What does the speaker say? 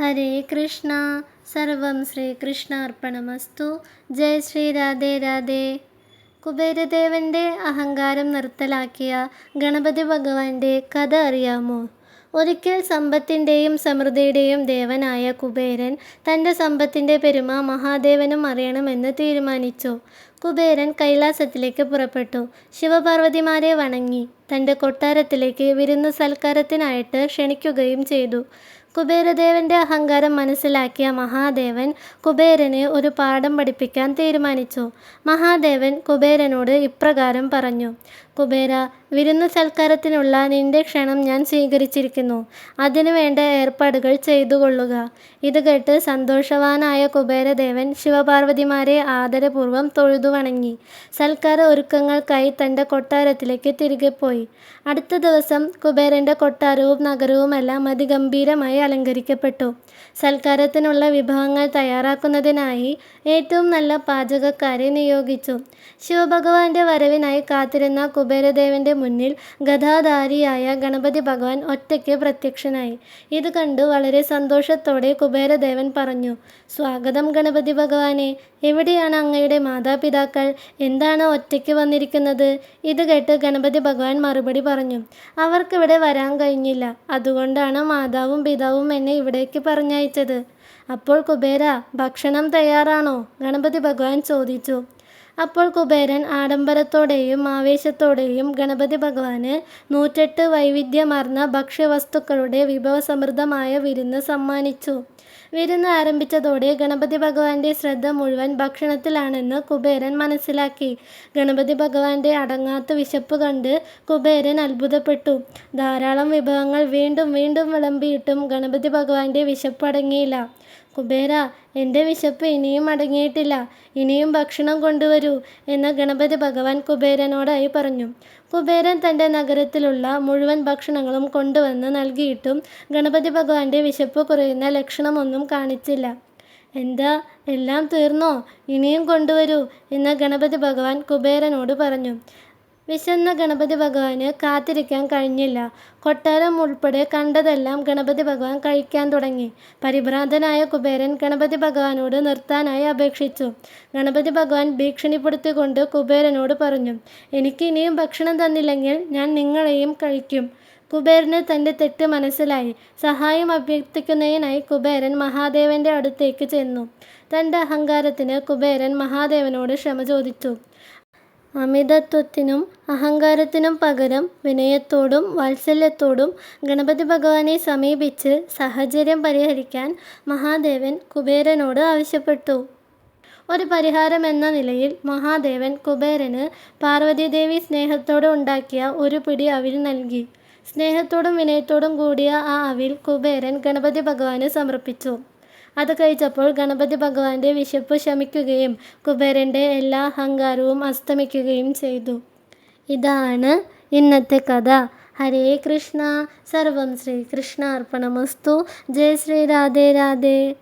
ഹരേ കൃഷ്ണ. സർവം ശ്രീകൃഷ്ണാർപ്പണമസ്തു. ജയ ശ്രീ രാധേ രാധേ. കുബേരദേവന്റെ അഹങ്കാരം നിർത്തലാക്കിയ ഗണപതി ഭഗവാന്റെ കഥ അറിയാമോ? ഒരിക്കൽ സമ്പത്തിന്റെയും സമൃദ്ധിയുടെയും ദേവനായ കുബേരൻ തന്റെ സമ്പത്തിന്റെ പെരുമ മഹാദേവനും അറിയണമെന്ന് തീരുമാനിച്ചു. കുബേരൻ കൈലാസത്തിലേക്ക് പുറപ്പെട്ടു. ശിവപാർവതിമാരെ വണങ്ങി. തന്റെ കൊട്ടാരത്തിലേക്ക് വിരുന്ന് സൽക്കാരത്തിനായിട്ട് ക്ഷണിക്കുകയും ചെയ്തു. കുബേരദേവന്റെ അഹങ്കാരം മനസ്സിലാക്കിയ മഹാദേവൻ കുബേരനെ ഒരു പാഠം പഠിപ്പിക്കാൻ തീരുമാനിച്ചു. മഹാദേവൻ കുബേരനോട് ഇപ്രകാരം പറഞ്ഞു. കുബേര വിരുന്ന് സൽക്കാരത്തിനുള്ള നിന്റെ ക്ഷണം ഞാൻ സ്വീകരിച്ചിരിക്കുന്നു. അതിനു വേണ്ട ഏർപ്പാടുകൾ ചെയ്തുകൊള്ളുക. ഇത് കേട്ട് സന്തോഷവാനായ കുബേരദേവൻ ശിവപാർവതിമാരെ ആദരപൂർവം തൊഴുതു വണങ്ങി സൽക്കാര ഒരുക്കങ്ങൾക്കായി തന്റെ കൊട്ടാരത്തിലേക്ക് തിരികെ പോയി. അടുത്ത ദിവസം കുബേരന്റെ കൊട്ടാരവും നഗരവുമെല്ലാം അതിഗംഭീരമായി അലങ്കരിക്കപ്പെട്ടു. സൽക്കാരത്തിനുള്ള വിഭവങ്ങൾ തയ്യാറാക്കുന്നതിനായി ഏറ്റവും നല്ല പാചകക്കാരെ നിയോഗിച്ചു. ശിവഭഗവാന്റെ വരവിനായി കാത്തിരുന്ന കുബേരദേവന്റെ മുന്നിൽ ഗതാധാരിയായ ഗണപതി ഭഗവാൻ ഒറ്റയ്ക്ക് പ്രത്യക്ഷനായി. ഇത് കണ്ടു വളരെ സന്തോഷത്തോടെ കുബേരദേവൻ പറഞ്ഞു സ്വാഗതം ഗണപതി ഭഗവാനെ. എവിടെയാണ് അങ്ങയുടെ മാതാപിതാക്കൾ? എന്താണ് ഒറ്റയ്ക്ക് വന്നിരിക്കുന്നത്? ഇത് കേട്ട് ഗണപതി ഭഗവാൻ മറുപടി പറഞ്ഞു അവർക്കിവിടെ വരാൻ കഴിഞ്ഞില്ല. അതുകൊണ്ടാണ് മാതാവും പിതാവും എന്നെ ഇവിടേക്ക് പറഞ്ഞയച്ചത്. അപ്പോൾ കുബേര ഭക്ഷണം തയ്യാറാണോ? ഗണപതി ഭഗവാൻ ചോദിച്ചു അപ്പോൾ കുബേരൻ ആഡംബരത്തോടെയും ആവേശത്തോടെയും ഗണപതി ഭഗവാന് നൂറ്റെട്ട് വൈവിധ്യമാർന്ന ഭക്ഷ്യവസ്തുക്കളുടെ വിഭവസമൃദ്ധമായ വിരുന്ന് സമ്മാനിച്ചു. വിരുന്ന് ആരംഭിച്ചതോടെ ഗണപതി ഭഗവാന്റെ ശ്രദ്ധ മുഴുവൻ ഭക്ഷണത്തിലാണെന്ന് കുബേരൻ മനസ്സിലാക്കി. ഗണപതി ഭഗവാന്റെ അടങ്ങാത്ത വിശപ്പ് കണ്ട് കുബേരൻ അത്ഭുതപ്പെട്ടു. ധാരാളം വിഭവങ്ങൾ വീണ്ടും വീണ്ടും വിളമ്പിയിട്ടും ഗണപതി ഭഗവാന്റെ വിശപ്പ് അടങ്ങിയില്ല. കുബേര എന്റെ വിശപ്പ് ഇനിയും അടങ്ങിയിട്ടില്ല. ഇനിയും ഭക്ഷണം കൊണ്ടുവരൂ എന്ന് ഗണപതി ഭഗവാൻ കുബേരനോടായി പറഞ്ഞു. കുബേരൻ തന്റെ നഗരത്തിലുള്ള മുഴുവൻ ഭക്ഷണങ്ങളും കൊണ്ടുവന്ന് നൽകിയിട്ടും ഗണപതി ഭഗവാന്റെ വിശപ്പ് കുറയുന്ന ലക്ഷണമൊന്നും കാണിച്ചില്ല. എന്താ എല്ലാം തീർന്നോ? ഇനിയും കൊണ്ടുവരൂ എന്ന് ഗണപതി ഭഗവാൻ കുബേരനോട് പറഞ്ഞു. വിശന്ന ഗണപതി ഭഗവാന് കാത്തിരിക്കാൻ കഴിഞ്ഞില്ല. കൊട്ടാരം ഉൾപ്പെടെ കണ്ടതെല്ലാം ഗണപതി ഭഗവാൻ കഴിക്കാൻ തുടങ്ങി. പരിഭ്രാന്തനായ കുബേരൻ ഗണപതി ഭഗവാനോട് നിർത്താനായി അപേക്ഷിച്ചു. ഗണപതി ഭഗവാൻ ഭീഷണിപ്പെടുത്തിക്കൊണ്ട് കുബേരനോട് പറഞ്ഞു എനിക്ക് ഇനിയും ഭക്ഷണം തന്നില്ലെങ്കിൽ ഞാൻ നിങ്ങളെയും കഴിക്കും. കുബേരന് തന്റെ തെറ്റ് മനസ്സിലായി. സഹായം അഭ്യർത്ഥിക്കുന്നതിനായി കുബേരൻ മഹാദേവന്റെ അടുത്തേക്ക് ചെന്നു. തന്റെ അഹങ്കാരത്തിന് കുബേരൻ മഹാദേവനോട് ക്ഷമ ചോദിച്ചു. അമിതത്വത്തിനും അഹങ്കാരത്തിനും പകരം വിനയത്തോടും വാത്സല്യത്തോടും ഗണപതി ഭഗവാനെ സമീപിച്ച് സാഹചര്യം പരിഹരിക്കാൻ മഹാദേവൻ കുബേരനോട് ആവശ്യപ്പെട്ടു. ഒരു പരിഹാരം എന്ന നിലയിൽ മഹാദേവൻ കുബേരന് പാർവതീദേവി സ്നേഹത്തോടെ ഉണ്ടാക്കിയ ഒരു പിടി അവിൽ നൽകി. സ്നേഹത്തോടും വിനയത്തോടും കൂടിയ ആ അവിൽ കുബേരൻ ഗണപതി ഭഗവാന് സമർപ്പിച്ചു. അത് കഴിച്ചപ്പോൾ ഗണപതി ഭഗവാന്റെ വിശപ്പ് ശമിക്കുകയും കുബേരന്റെ എല്ലാ അഹങ്കാരവും അസ്തമിക്കുകയും ചെയ്തു. ഇതാണ് ഇന്നത്തെ കഥ. ഹരേ കൃഷ്ണ. സർവം ശ്രീകൃഷ്ണ അർപ്പണമസ്തു ജയ ശ്രീ രാധേ രാധേ.